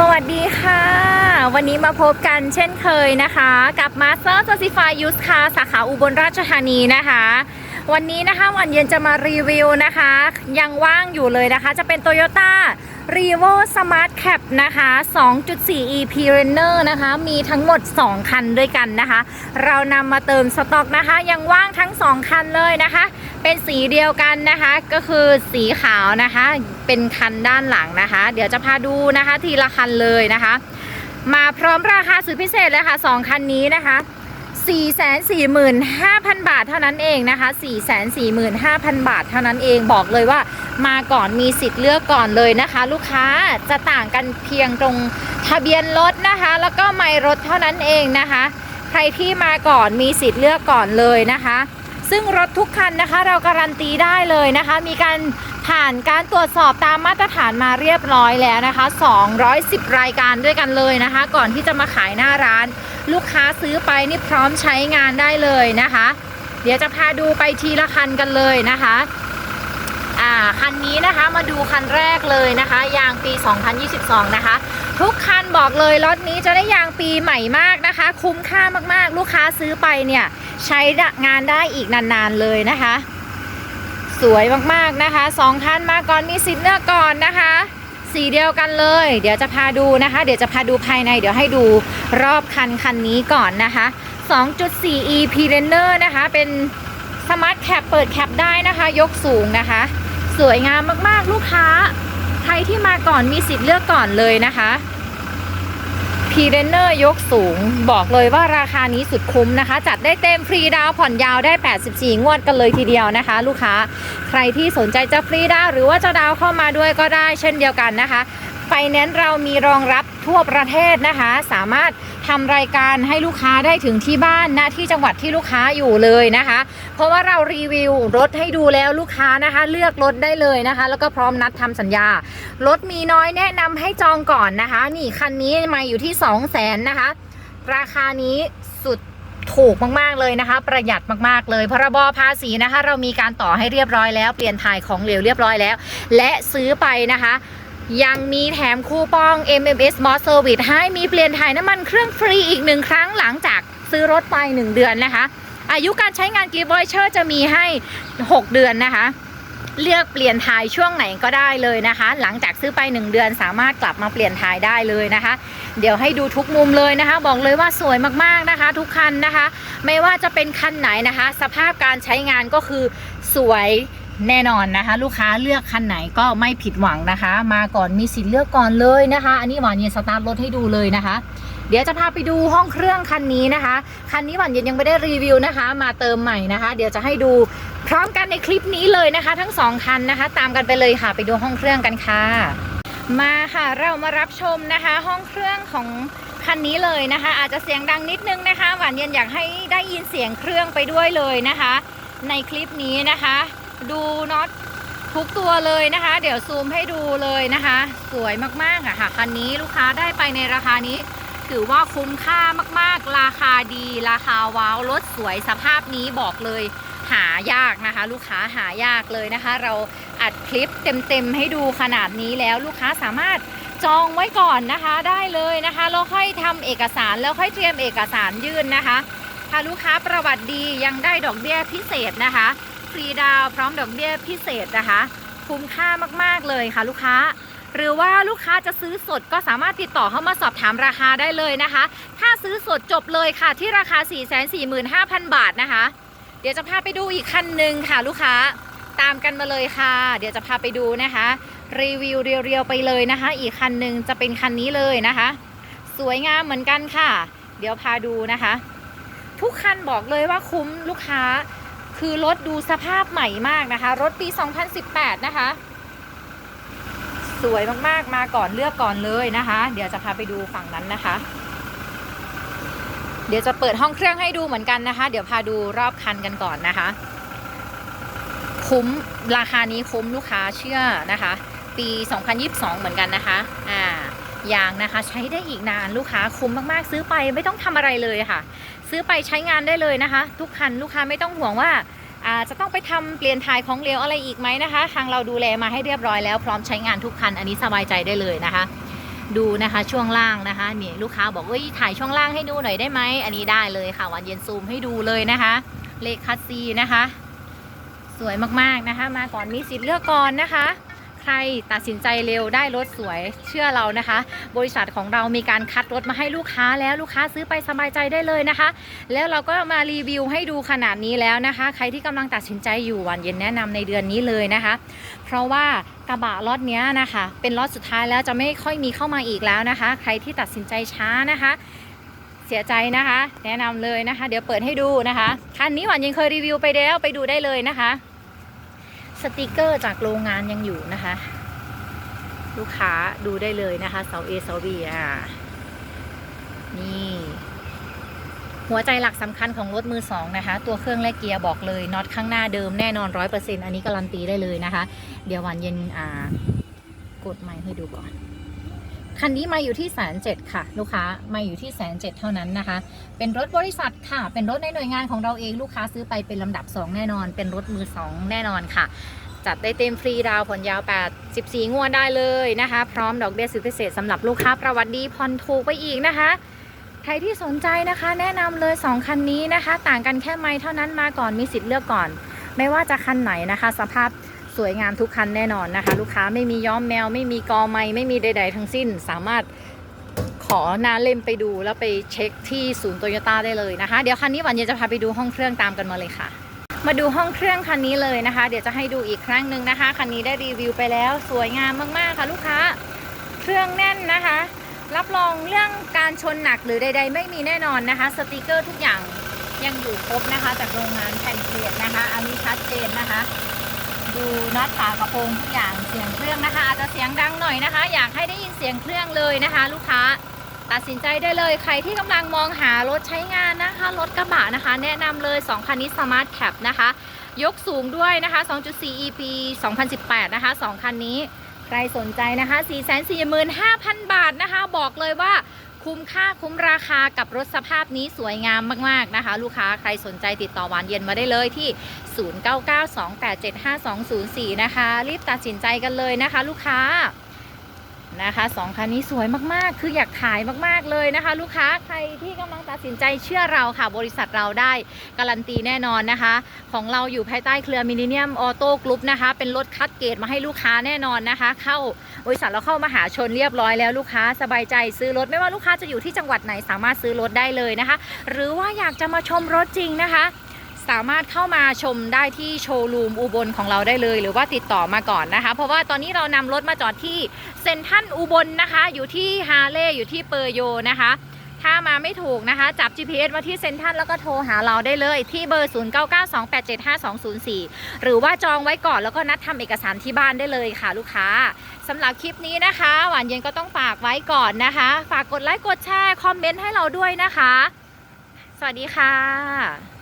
สวัสดีค่ะ วันนี้มาพบกันเช่นเคยนะคะ กับ Master Certify Used Car สาขาอุบลราชธานีนะคะ วันนี้นะคะวันเย็นจะมารีวิวนะคะ ยังว่างอยู่เลยนะคะ จะเป็น Toyota r e v o Smart Cap นะคะ 2.4 EP Runner นะคะ มีทั้งหมด 2 คันด้วยกันนะคะ เรานำมาเติมสต็อกนะคะ ยังว่างทั้ง 2 คันเลยนะคะ เป็นสีเดียวกันนะคะ ก็คือสีขาวนะคะ เป็นคันด้านหลังนะคะ เดี๋ยวจะพาดูนะคะทีละคันเลยนะคะ มาพร้อมราคาสุดพิเศษเลยค่ะ 2 คันนี้นะคะ 445,000 บาทเท่านั้นเองนะคะ 445,000 บาทเท่านั้นเองบอกเลยว่ามาก่อนมีสิทธิ์เลือกก่อนเลยนะคะ ลูกค้าจะต่างกันเพียงตรงทะเบียนรถนะคะ แล้วก็ไมล์รถเท่านั้นเองนะคะ ใครที่มาก่อนมีสิทธิ์เลือกก่อนเลยนะคะ ซึ่งรถทุกคันนะคะ เราการันตีได้เลยนะคะ มีการผ่านการตรวจสอบตามมาตรฐานมาเรียบร้อยแล้วนะคะ 210 รายการด้วยกันเลยนะคะ ก่อนที่จะมาขายหน้าร้าน ลูกค้าซื้อไปนี่พร้อมใช้งานได้เลยนะคะ เดี๋ยวจะพาดูไปทีละคันกันเลยนะคะ อ่าคันนี้นะคะมาดูคันแรกเลยนะคะยางปี 2022 นะคะ ทุกคันบอกเลยรถนี้จะได้ยางปีใหม่มากนะคะ คุ้มค่ามากๆ ลูกค้าซื้อไปเนี่ยใช้งานได้อีกนานๆเลยนะคะ สวยมากๆนะคะสองคันมาก่อนมีสิทธิ์เลือกก่อนนะคะสีเดียวกันเลย เดี๋ยวจะพาดูนะคะ เดี๋ยวจะพาดูภายใน เดี๋ยวให้ดูรอบคันคันนี้ก่อนนะคะ 2.4 e p r e n e r นะคะ เป็นสมาร์ทแคปเปิดแคปได้นะคะ ยกสูงนะคะ สวยงามมากๆลูกค้า ใครที่มาก่อนมีสิทธิ์เลือกก่อนเลยนะคะพีเรนเนอร์ยกสูง บอกเลยว่าราคานี้สุดคุ้มนะคะ จัดได้เต็มฟรีดาวผ่อนยาวได้ 84 งวดกันเลยทีเดียวนะคะ ลูกค้าใครที่สนใจจะฟรีดาวหรือว่าจะดาวเข้ามาด้วยก็ได้เช่นเดียวกันนะคะไฟแนนซ์เรามีรองรับ ทั่วประเทศนะคะ สามารถทำรายการให้ลูกค้าได้ถึงที่บ้านนะที่จังหวัดที่ลูกค้าอยู่เลยนะคะ เพราะว่าเรารีวิวรถให้ดูแล้วลูกค้านะคะ เลือกรถได้เลยนะคะ แล้วก็พร้อมนัดทำสัญญารถมีน้อยแนะนำให้จองก่อนนะคะ นี่คันนี้มาอยู่ที่ 2 0 0แสนนะคะ ราคานี้สุดถูกมาก ๆ เลยนะคะ ประหยัดมาก ๆ เลย พรบภาษีนะคะ เรามีการต่อให้เรียบร้อยแล้ว เปลี่ยนถ่ายของเหลวเรียบร้อยแล้ว และซื้อไปนะคะ ยังมีแถมคูปอง MMS m o s Service ให้มีเปลี่ยนถ่ายน้ำมันเครื่องฟรีอีกหนึ่งครั้งหลังจากซื้อรถไป 1 เดือนนะคะ อายุการใช้งานกีบอยเชอร์จะมีให้ 6 เดือนนะคะ เลือกเปลี่ยนถ่ายช่วงไหนก็ได้เลยนะคะ หลังจากซื้อไป 1 เดือนสามารถกลับมาเปลี่ยนถ่ายได้เลยนะคะ เดี๋ยวให้ดูทุกมุมเลยนะคะ บอกเลยว่าสวยมากๆนะคะ ทุกคันนะคะ ไม่ว่าจะเป็นคันไหนนะคะ สภาพการใช้งานก็คือสวย แน่นอนนะคะ ลูกค้าเลือกคันไหนก็ไม่ผิดหวังนะคะ มาก่อนมีสิทธิ์เลือกก่อนเลยนะคะ อันนี้หวานเย็นสตาร์ทรถให้ดูเลยนะคะ เดี๋ยวจะพาไปดูห้องเครื่องคันนี้นะคะ คันนี้หวานเย็นยังไม่ได้รีวิวนะคะ มาเติมใหม่นะคะ เดี๋ยวจะให้ดูพร้อมกันในคลิปนี้เลยนะคะ ทั้งสองคันนะคะ ตามกันไปเลยค่ะไปดูห้องเครื่องกันค่ะ มาค่ะเรามารับชมนะคะ ห้องเครื่องของคันนี้เลยนะคะ อาจจะเสียงดังนิดนึงนะคะ หวานเย็นอยากให้ได้ยินเสียงเครื่องไปด้วยเลยนะคะ ในคลิปนี้นะคะ ดูน็อตทุกตัวเลยนะคะ เดี๋ยวซูมให้ดูเลยนะคะ สวยมากๆอะค่ะคันนี้ลูกค้าได้ไปในราคานี้ ถือว่าคุ้มค่ามากๆ ราคาดี ราคาว้าวรถสวยสภาพนี้บอกเลยหายากนะคะ ลูกค้าหายากเลยนะคะ เราอัดคลิปเต็มๆให้ดูขนาดนี้แล้วลูกค้าสามารถจองไว้ก่อนนะคะได้เลยนะคะแล้วค่อยทำเอกสารแล้วค่อยเตรียมเอกสารยื่นนะคะ ถ้าลูกค้าประวัติดียังได้ดอกเบี้ยพิเศษนะคะ ฟรีดาว พร้อมดอกเบี้ยพิเศษนะคะ คุ้มค่ามากๆเลยค่ะลูกค้า หรือว่าลูกค้าจะซื้อสดก็สามารถติดต่อเข้ามาสอบถามราคาได้เลยนะคะ ถ้าซื้อสดจบเลยค่ะที่ราคา 445,000 บาทนะคะ เดี๋ยวจะพาไปดูอีกคันหนึ่งค่ะลูกค้าตามกันมาเลยค่ะ เดี๋ยวจะพาไปดูนะคะ รีวิวเรียวๆไปเลยนะคะ อีกคันหนึ่งจะเป็นคันนี้เลยนะคะ สวยงามเหมือนกันค่ะ เดี๋ยวพาดูนะคะ ทุกคันบอกเลยว่าคุ้มลูกค้า คือรถดูสภาพใหม่มากนะคะ รถปี 2018 นะคะ สวยมากๆ มาก่อนเลือกก่อนเลยนะคะ เดี๋ยวจะพาไปดูฝั่งนั้นนะคะ เดี๋ยวจะเปิดห้องเครื่องให้ดูเหมือนกันนะคะ เดี๋ยวพาดูรอบคันกันก่อนนะคะ คุ้มราคานี้คุ้มลูกค้าเชื่อนะคะ ปี 2022 เหมือนกันนะคะ อ่ายางนะคะ ใช้ได้อีกนานลูกค้าคุ้มมากๆ ซื้อไปไม่ต้องทำอะไรเลยค่ะ ซื้อไปใช้งานได้เลยนะคะ ทุกคันลูกค้าไม่ต้องห่วงว่าจะต้องไปทำเปลี่ยนถ่ายของเหลวอะไรอีกไหมนะคะ ทางเราดูแลมาให้เรียบร้อยแล้วพร้อมใช้งานทุกคัน อันนี้สบายใจได้เลยนะคะ ดูนะคะช่วงล่างนะคะนี่ลูกค้าบอกว่าถ่ายช่วงล่างให้ดูหน่อยได้ไหมอันนี้ได้เลยค่ะ วันเย็นซูมให้ดูเลยนะคะ เลขคัสซีนะคะ สวยมากๆนะคะ มาก่อนมีสิทธิ์เลือกก่อนนะคะ ใครตัดสินใจเร็วได้รถสวยเชื่อเรานะคะ บริษัทของเรามีการคัดรถมาให้ลูกค้าแล้วลูกค้าซื้อไปสบายใจได้เลยนะคะ แล้วเราก็มารีวิวให้ดูขนาดนี้แล้วนะคะ ใครที่กำลังตัดสินใจอยู่วันเย็นแนะนำในเดือนนี้เลยนะคะ เพราะว่ากระบะรถเนี้ยนะคะ เป็นรถสุดท้ายแล้วจะไม่ค่อยมีเข้ามาอีกแล้วนะคะ ใครที่ตัดสินใจช้านะคะเสียใจนะคะ แนะนำเลยนะคะ เดี๋ยวเปิดให้ดูนะคะ คันนี้หวานยังเคยรีวิวไปแล้วไปดูได้เลยนะคะ สติกเกอร์จากโรงงานยังอยู่นะคะ ลูกค้าดูได้เลยนะคะเสา A เสา B อะนี่หัวใจหลักสำคัญของรถมือสองนะคะ ตัวเครื่องและเกียร์บอกเลยน็อตข้างหน้าเดิมแน่นอนร้อยเปอร์เซ็นต์อันนี้การันตีได้เลยนะคะ เดี๋ยววันเย็นอ่ากดใหม่ให้ดูก่อน คันนี้มาอยู่ที่แสนเจ็ดค่ะ ลูกค้ามาอยู่ที่แสนเจ็ดเท่านั้นนะคะ เป็นรถบริษัทค่ะ เป็นรถในหน่วยงานของเราเองลูกค้าซื้อไปเป็นลำดับ 2 แน่นอน เป็นรถมือ 2 แน่นอนค่ะ จัดได้เต็มฟรีดาวผ่อนยาว 8 14 งวดได้เลยนะคะ พร้อมดอกเบี้ยสุดพิเศษสำหรับลูกค้าประวัติดีผ่อนถูกไปอีกนะคะใครที่สนใจนะคะแนะนำเลย 2 คันนี้นะคะ ต่างกันแค่ไม้เท่านั้นมาก่อนมีสิทธิ์เลือกก่อน ไม่ว่าจะคันไหนนะคะ สภาพ สวยงามทุกคันแน่นอนนะคะ ลูกค้าไม่มีย้อมแมว ไม่มีกอไม้ไม่มีใด ๆ ทั้งสิ้นสามารถขอนาเล่มไปดูแล้วไปเช็คที่ศูนย์โตโยต้าได้เลยนะคะ เดี๋ยวคันนี้วันเย็นจะพาไปดูห้องเครื่องตามกันมาเลยค่ะ มาดูห้องเครื่องคันนี้เลยนะคะ เดี๋ยวจะให้ดูอีกครั้งหนึ่งนะคะคันนี้ได้รีวิวไปแล้ว สวยงามมากๆค่ะลูกค้า เครื่องแน่นนะคะ รับรองเรื่องการชนหนักหรือใด ๆ ไม่มีแน่นอนนะคะ สติกเกอร์ทุกอย่างยังอยู่ครบนะคะ จากโรงงานแผ่นเกลียดนะคะ อันนี้ชัดเจนนะคะ ดูน็อตฝากระโปรงทุกอย่างเสียงเครื่องนะคะ อาจจะเสียงดังหน่อยนะคะ อยากให้ได้ยินเสียงเครื่องเลยนะคะ ลูกค้าตัดสินใจได้เลยใครที่กำลังมองหารถใช้งานนะคะรถกระบะนะคะ แนะนำเลย 2 คันนี้ Smart Cap นะคะ ยกสูงด้วยนะคะ 2.4 EP 2018 นะคะ 2 คันนี้ ใครสนใจนะคะ 445,000 บาทนะคะ บอกเลยว่า คุ้มค่าคุ้มราคากับรถสภาพนี้สวยงามมาก ๆ นะคะ ลูกค้าใครสนใจติดต่อหวานเย็นมาได้เลยที่ 0992875204 นะคะ รีบตัดสินใจกันเลยนะคะ ลูกค้า นะคะสองคันนี้สวยมากๆ คืออยากขายมากๆเลยนะคะ ลูกค้าใครที่กำลังตัดสินใจเชื่อเราค่ะ บริษัทเราได้การันตีแน่นอนนะคะ ของเราอยู่ภายใต้เครือมินิเนียมออโต้กรุ๊ปนะคะ เป็นรถคัดเกรดมาให้ลูกค้าแน่นอนนะคะ เข้าบริษัทเราเข้ามาหาชนเรียบร้อยแล้วลูกค้าสบายใจซื้อรถไม่ว่าลูกค้าจะอยู่ที่จังหวัดไหนสามารถซื้อรถได้เลยนะคะ หรือว่าอยากจะมาชมรถจริงนะคะ สามารถเข้ามาชมได้ที่โชว์รูมอุบลของเราได้เลย หรือว่าติดต่อมาก่อนนะคะ เพราะว่าตอนนี้เรานำรถมาจอดที่เซ็นทรัลอุบลนะคะ อยู่ที่ฮาเล่อยู่ที่เปอร์โยนะคะ ถ้ามาไม่ถูกนะคะ จับ GPS มาที่เซ็นทรัลแล้วก็โทรหาเราได้เลยที่เบอร์ 0992875204 หรือว่าจองไว้ก่อนแล้วก็นัดทำเอกสารที่บ้านได้เลยค่ะลูกค้าสำหรับคลิปนี้นะคะ หวานเย็นก็ต้องฝากไว้ก่อนนะคะ ฝากกดไลค์กดแชร์คอมเมนต์ให้เราด้วยนะคะ สวัสดีค่ะ